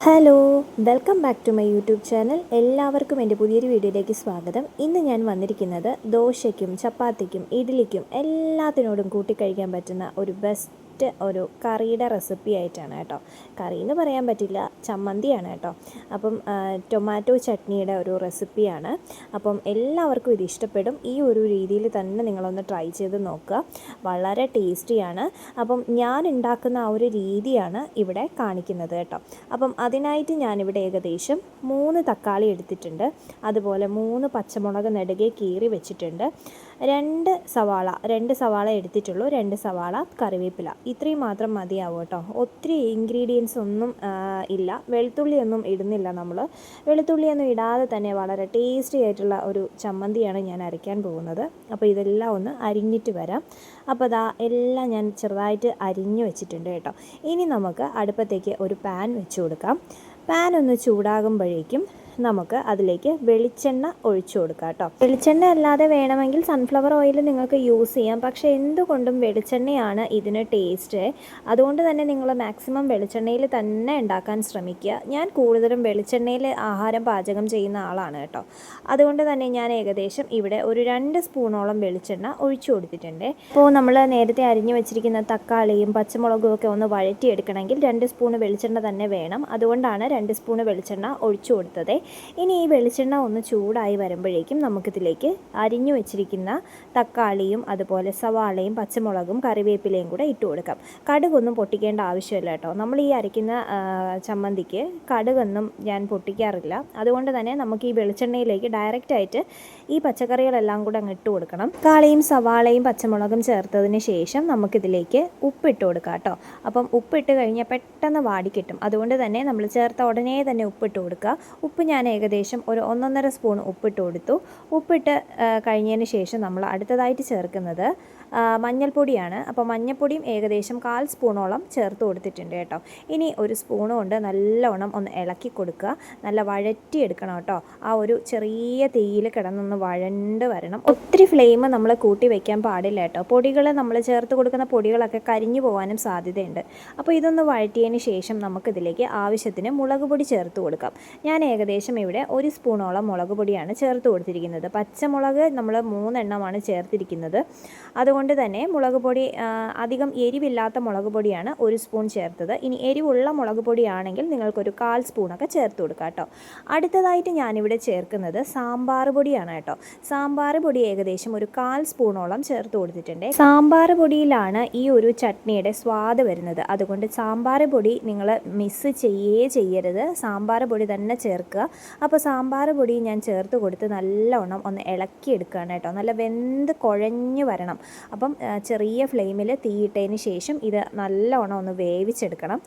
Hello welcome back to my YouTube channel. എല്ലാവർക്കും എന്റെ പുതിയൊരു വീഡിയോയിലേക്ക് സ്വാഗതം. ഇന്ന് ഞാൻ വന്നിരിക്കുന്നത് ദോശയ്ക്കും ചപ്പാത്തിക്കും ഇഡ്ഡലിക്കും എല്ലാത്തിനോടും കൂട്ടിക്കഴിക്കാൻ പറ്റുന്ന ഒരു ബെസ്റ്റ് ഒരു കറിയുടെ റെസിപ്പി ആയിട്ടാണ് കേട്ടോ. കറി എന്ന് പറയാൻ പറ്റില്ല ചമ്മന്തിയാണ് കേട്ടോ. അപ്പം ടൊമാറ്റോ ചട്നിയുടെ ഒരു റെസിപ്പിയാണ് അപ്പം എല്ലാവർക്കും ഇത് ഇഷ്ടപ്പെടും. ഈ ഒരു രീതിയിൽ തന്നെ നിങ്ങളൊന്ന് ട്രൈ ചെയ്ത് നോക്കുക. വളരെ ടേസ്റ്റിയാണ് അപ്പം ഞാൻ ഉണ്ടാക്കുന്ന ആ ഒരു രീതിയാണ് ഇവിടെ കാണിക്കുന്നത് കേട്ടോ. അപ്പം അതിനായിട്ട് ഞാനിവിടെ ഏകദേശം മൂന്ന് തക്കാളി എടുത്തിട്ടുണ്ട്. അതുപോലെ മൂന്ന് പച്ചമുളക് നെടുകെ കീറി വെച്ചിട്ടുണ്ട്. രണ്ട് സവാള രണ്ട് സവാള എടുത്തിട്ടുള്ളൂ രണ്ട് സവാള കറിവേപ്പില. ഇത്രയും മാത്രം മതിയാവും കേട്ടോ. ഒത്തിരി ഇൻഗ്രീഡിയൻസ് ഒന്നും ഇല്ല. വെളുത്തുള്ളിയൊന്നും ഇടുന്നില്ല നമ്മൾ വെളുത്തുള്ളിയൊന്നും ഇടാതെ തന്നെ വളരെ ടേസ്റ്റി ആയിട്ടുള്ള ഒരു ചമ്മന്തിയാണ് ഞാൻ അരയ്ക്കാൻ പോകുന്നത്. അപ്പോൾ ഇതെല്ലാം ഒന്ന് അരിഞ്ഞിട്ട് വരാം. അപ്പോൾ അതാ എല്ലാം ഞാൻ ചെറുതായിട്ട് അരിഞ്ഞു വെച്ചിട്ടുണ്ട് കേട്ടോ. ഇനി നമുക്ക് അടുപ്പത്തേക്ക് ഒരു പാൻ വെച്ച് കൊടുക്കാം. പാൻ ഒന്ന് ചൂടാകുമ്പോഴേക്കും നമുക്ക് അതിലേക്ക് വെളിച്ചെണ്ണ ഒഴിച്ചു കൊടുക്കാം കേട്ടോ. വെളിച്ചെണ്ണ അല്ലാതെ വേണമെങ്കിൽ സൺഫ്ലവർ ഓയിൽ നിങ്ങൾക്ക് യൂസ് ചെയ്യാം. പക്ഷേ എന്തുകൊണ്ടും വെളിച്ചെണ്ണയാണ് ഇതിന് ടേസ്റ്റ് അതുകൊണ്ട് തന്നെ നിങ്ങൾ മാക്സിമം വെളിച്ചെണ്ണയിൽ തന്നെ ഉണ്ടാക്കാൻ ശ്രമിക്കുക. ഞാൻ കൂടുതലും വെളിച്ചെണ്ണയിൽ ആഹാരം പാചകം ചെയ്യുന്ന ആളാണ് കേട്ടോ. അതുകൊണ്ട് തന്നെ ഞാൻ ഏകദേശം ഇവിടെ ഒരു രണ്ട് സ്പൂണോളം വെളിച്ചെണ്ണ ഒഴിച്ചു കൊടുത്തിട്ടുണ്ട്. അപ്പോൾ നമ്മൾ നേരത്തെ അരിഞ്ഞു വെച്ചിരിക്കുന്ന തക്കാളിയും പച്ചമുളകും ഒക്കെ ഒന്ന് വഴറ്റിയെടുക്കണമെങ്കിൽ രണ്ട് സ്പൂൺ വെളിച്ചെണ്ണ തന്നെ വേണം. അതുകൊണ്ടാണ് രണ്ട് സ്പൂൺ വെളിച്ചെണ്ണ ഒഴിച്ചു കൊടുത്തത്. ഇനി ഈ വെളിച്ചെണ്ണ ഒന്ന് ചൂടായി വരുമ്പോഴേക്കും നമുക്കിതിലേക്ക് അരിഞ്ഞു വെച്ചിരിക്കുന്ന തക്കാളിയും അതുപോലെ സവാളയും പച്ചമുളകും കറിവേപ്പിലയും കൂടെ ഇട്ട് കൊടുക്കാം. കടുകൊന്നും പൊട്ടിക്കേണ്ട ആവശ്യമില്ല കേട്ടോ. നമ്മൾ ഈ അരയ്ക്കുന്ന ചമ്മന്തിക്ക് കടുകൊന്നും ഞാൻ പൊട്ടിക്കാറില്ല. അതുകൊണ്ട് തന്നെ നമുക്ക് ഈ വെളിച്ചെണ്ണയിലേക്ക് ഡയറക്റ്റ് ആയിട്ട് ഈ പച്ചക്കറികളെല്ലാം കൂടെ അങ്ങ് ഇട്ട് കൊടുക്കണം. കാളയും സവാളയും പച്ചമുളകും ചേർത്തതിന് ശേഷം നമുക്കിതിലേക്ക് ഉപ്പിട്ട് കൊടുക്കാം കേട്ടോ. അപ്പം ഉപ്പിട്ട് കഴിഞ്ഞാൽ പെട്ടെന്ന് വാടിക്കിട്ടും അതുകൊണ്ട് തന്നെ നമ്മൾ ചേർത്ത ഉടനെ തന്നെ ഉപ്പിട്ട് കൊടുക്കുക. ഉപ്പ് ഞാൻ ഏകദേശം ഒരു ഒന്നൊന്നര സ്പൂൺ ഉപ്പിട്ട് കൊടുത്തു. ഉപ്പിട്ട് കഴിഞ്ഞതിന് ശേഷം നമ്മൾ അടുത്തതായിട്ട് ചേർക്കുന്നത് മഞ്ഞൾപ്പൊടിയാണ്. അപ്പോൾ മഞ്ഞൾപ്പൊടിയും ഏകദേശം കാൽ സ്പൂണോളം ചേർത്ത് കൊടുത്തിട്ടുണ്ട് കേട്ടോ. ഇനി ഒരു സ്പൂൺ കൊണ്ട് നല്ലോണം ഒന്ന് ഇളക്കി കൊടുക്കുക. നല്ല വഴറ്റി എടുക്കണം കേട്ടോ. ആ ഒരു ചെറിയ തീയിൽ കിടന്നൊന്ന് വഴണ്ട് വരണം. ഒത്തിരി ഫ്ലെയിം നമ്മൾ കൂട്ടി വയ്ക്കാൻ പാടില്ല കേട്ടോ. പൊടികൾ നമ്മൾ ചേർത്ത് കൊടുക്കുന്ന പൊടികളൊക്കെ കരിഞ്ഞു പോകാനും സാധ്യതയുണ്ട്. അപ്പോൾ ഇതൊന്ന് വഴറ്റിയതിന് ശേഷം നമുക്കിതിലേക്ക് ആവശ്യത്തിന് മുളക് പൊടി ചേർത്ത് കൊടുക്കാം. ഞാൻ ഏകദേശം ഇവിടെ ഒരു സ്പൂണോളം മുളക് പൊടിയാണ് ചേർത്ത് കൊടുത്തിരിക്കുന്നത്. പച്ചമുളക് നമ്മൾ മൂന്നെണ്ണമാണ് ചേർത്തിരിക്കുന്നത്. അതുകൊണ്ട് തന്നെ മുളക് പൊടി അധികം എരിവില്ലാത്ത മുളക് പൊടിയാണ് ഒരു സ്പൂൺ ചേർത്തത്. ഇനി എരിവുള്ള മുളക് പൊടിയാണെങ്കിൽ നിങ്ങൾക്കൊരു കാൽ സ്പൂണൊക്കെ ചേർത്ത് കൊടുക്കാം കേട്ടോ. അടുത്തതായിട്ട് ഞാനിവിടെ ചേർക്കുന്നത് സാമ്പാർ പൊടിയാണ് കേട്ടോ. സാമ്പാർ പൊടി ഏകദേശം ഒരു കാൽ സ്പൂണോളം ചേർത്ത് കൊടുത്തിട്ടുണ്ട്. സാമ്പാർ പൊടിയിലാണ് ഈ ഒരു ചട്നിയുടെ സ്വാദ് വരുന്നത്. അതുകൊണ്ട് സാമ്പാർ പൊടി നിങ്ങൾ മിസ് ചെയ്യേ ചെയ്യരുത്. സാമ്പാർ പൊടി തന്നെ ചേർക്കുക. അപ്പോൾ സാമ്പാർ പൊടി ഞാൻ ചേർത്ത് കൊടുത്ത് നല്ലവണ്ണം ഒന്ന് ഇളക്കി എടുക്കുകയാണ് കേട്ടോ. നല്ല വെന്ത് കുഴഞ്ഞു വരണം. അപ്പം ചെറിയ ഫ്ലെയിമിൽ തീയിട്ടതിന് ശേഷം ഇത് നല്ലോണം ഒന്ന് വേവിച്ചെടുക്കണം.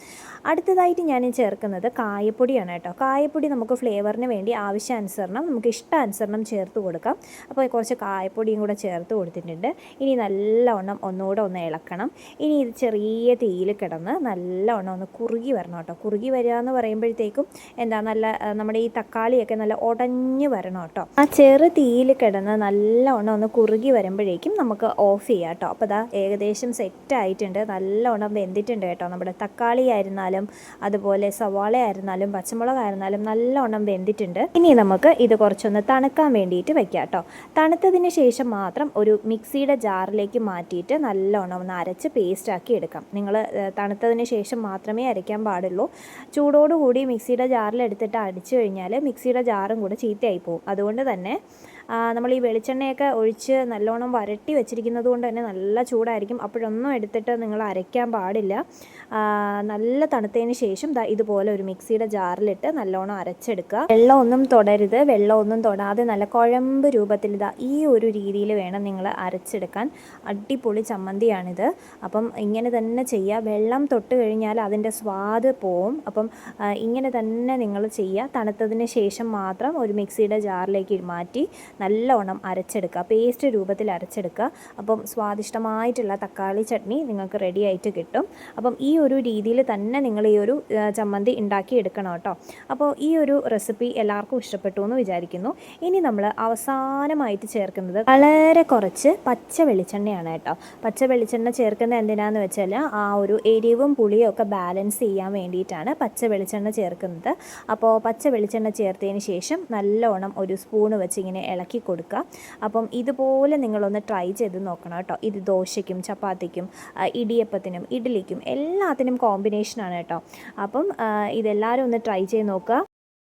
അടുത്തതായിട്ട് ഞാൻ ചേർക്കുന്നത് കായപ്പൊടിയാണ് കേട്ടോ. കായപ്പൊടി നമുക്ക് ഫ്ലേവറിന് വേണ്ടി ആവശ്യാനുസരണം നമുക്ക് ഇഷ്ടാനുസരണം ചേർത്ത് കൊടുക്കാം. അപ്പോൾ കുറച്ച് കായപ്പൊടിയും കൂടെ ചേർത്ത് കൊടുത്തിട്ടുണ്ട്. ഇനി നല്ലവണ്ണം ഒന്നുകൂടെ ഒന്ന് ഇളക്കണം. ഇനി ഇത് ചെറിയ തീയിൽ കിടന്ന് നല്ലവണ്ണം ഒന്ന് കുറുകി വരണം കേട്ടോ. കുറുകി വരിക എന്ന് പറയുമ്പോഴത്തേക്കും എന്താ നല്ല നമ്മുടെ ഈ തക്കാളിയൊക്കെ നല്ല ഉടഞ്ഞ് വരണം കേട്ടോ. ആ ചെറു തീയിൽ കിടന്ന് നല്ലവണ്ണം ഒന്ന് കുറുകി വരുമ്പോഴേക്കും നമുക്ക് ഓഫ് ചെയ്യാം കേട്ടോ അപ്പോൾ ഇതാ ഏകദേശം സെറ്റ് ആയിട്ടുണ്ട് നല്ലവണ്ണം വെന്തിട്ടുണ്ട് കേട്ടോ. നമ്മുടെ തക്കാളി ആയിരുന്നാലും അതുപോലെ സവാള ആയിരുന്നാലും പച്ചമുളക് ആയിരുന്നാലും നല്ലവണ്ണം വെന്തിട്ടുണ്ട്. ഇനി നമുക്ക് ഇത് കുറച്ചൊന്ന് തണുക്കാൻ വേണ്ടിയിട്ട് വെക്കാം കേട്ടോ. തണുത്തതിന് ശേഷം മാത്രം ഒരു മിക്സിയുടെ ജാറിലേക്ക് മാറ്റിയിട്ട് നല്ലവണ്ണം ഒന്ന് അരച്ച് പേസ്റ്റാക്കി എടുക്കാം. നിങ്ങൾ തണുത്തതിന് ശേഷം മാത്രമേ അരയ്ക്കാൻ പാടുള്ളൂ. ചൂടോടുകൂടി മിക്സിയുടെ ജാറിൽ എടുത്തിട്ട് അടിച്ചു കഴിഞ്ഞാൽ മിക്സിയുടെ ജാറും കൂടെ ചീത്തയായി പോകും അതുകൊണ്ട് തന്നെ നമ്മൾ ഈ വെളിച്ചെണ്ണയൊക്കെ ഒഴിച്ച് നല്ലോണം വരട്ടി വെച്ചിരിക്കുന്നത് കൊണ്ട് തന്നെ നല്ല ചൂടായിരിക്കും. അപ്പോഴൊന്നും എടുത്തിട്ട് നിങ്ങൾ അരയ്ക്കാൻ പാടില്ല. നല്ല തണുത്തതിന് ശേഷം ഇതുപോലെ ഒരു മിക്സിയുടെ ജാറിലിട്ട് നല്ലോണം അരച്ചെടുക്കുക. വെള്ളമൊന്നും തൊടരുത്. വെള്ളമൊന്നും തൊടാതെ നല്ല കുഴമ്പ് രൂപത്തിൽ ഇതാ ഈ ഒരു രീതിയിൽ വേണം നിങ്ങൾ അരച്ചെടുക്കാൻ. അടിപൊളി ചമ്മന്തിയാണിത്. അപ്പം ഇങ്ങനെ തന്നെ ചെയ്യുക വെള്ളം തൊട്ട് കഴിഞ്ഞാൽ അതിന്റെ സ്വാദ് പോവും. അപ്പം ഇങ്ങനെ തന്നെ നിങ്ങൾ ചെയ്യുക. തണുത്തതിന് ശേഷം മാത്രം ഒരു മിക്സിയുടെ ജാറിലേക്ക് മാറ്റി നല്ലോണം അരച്ചെടുക്കുക പേസ്റ്റ് രൂപത്തിൽ അരച്ചെടുക്കുക. അപ്പം സ്വാദിഷ്ടമായിട്ടുള്ള തക്കാളി ചട്നി നിങ്ങൾക്ക് റെഡി ആയിട്ട് കിട്ടും. അപ്പം ഈ ഒരു രീതിയിൽ തന്നെ നിങ്ങൾ ഈ ഒരു ചമ്മന്തി ഉണ്ടാക്കി എടുക്കണം കേട്ടോ. അപ്പോൾ ഈ ഒരു റെസിപ്പി എല്ലാവർക്കും ഇഷ്ടപ്പെട്ടു എന്ന് വിചാരിക്കുന്നു. ഇനി നമ്മൾ അവസാനമായിട്ട് ചേർക്കുന്നത് വളരെ കുറച്ച് പച്ച വെളിച്ചെണ്ണയാണ് കേട്ടോ. പച്ച വെളിച്ചെണ്ണ ചേർക്കുന്നത് എന്തിനാന്ന് വെച്ചാൽ ആ ഒരു എരിവും പുളിയും ഒക്കെ ബാലൻസ് ചെയ്യാൻ വേണ്ടിയിട്ടാണ് പച്ച വെളിച്ചെണ്ണ ചേർക്കുന്നത്. അപ്പോൾ പച്ച വെളിച്ചെണ്ണ ചേർത്തതിന് ശേഷം നല്ലോണം ഒരു സ്പൂണ് വെച്ച് ഇങ്ങനെ ഇളക്കി കൊടുക്കുക. അപ്പം ഇതുപോലെ നിങ്ങളൊന്ന് ട്രൈ ചെയ്ത് നോക്കണം കേട്ടോ. ഇത് ദോശയ്ക്കും ചപ്പാത്തിക്കും ഇടിയപ്പത്തിനും ഇഡ്ഡലിക്കും എല്ലാത്തിനും കോമ്പിനേഷനാണ് കേട്ടോ. അപ്പം ഇതെല്ലാവരും ഒന്ന് ട്രൈ ചെയ്ത് നോക്കുക.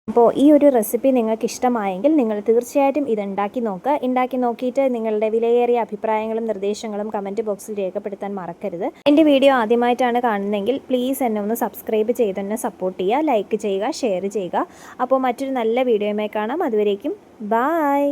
അപ്പോൾ ഈ ഒരു റെസിപ്പി നിങ്ങൾക്ക് ഇഷ്ടമായെങ്കിൽ നിങ്ങൾ തീർച്ചയായിട്ടും ഇത് ഉണ്ടാക്കി നോക്കുക. ഉണ്ടാക്കി നോക്കിയിട്ട് നിങ്ങളുടെ വിലയേറിയ അഭിപ്രായങ്ങളും നിർദ്ദേശങ്ങളും കമന്റ് ബോക്സിൽ രേഖപ്പെടുത്താൻ മറക്കരുത്. എന്റെ വീഡിയോ ആദ്യമായിട്ടാണ് കാണുന്നതെങ്കിൽ പ്ലീസ് എന്നെ ഒന്ന് സബ്സ്ക്രൈബ് ചെയ്ത് തന്നെ സപ്പോർട്ട് ചെയ്യുക ലൈക്ക് ചെയ്യുക ഷെയർ ചെയ്യുക. അപ്പോൾ മറ്റൊരു നല്ല വീഡിയോയുമായി കാണാം. അതുവരേക്കും ബായ്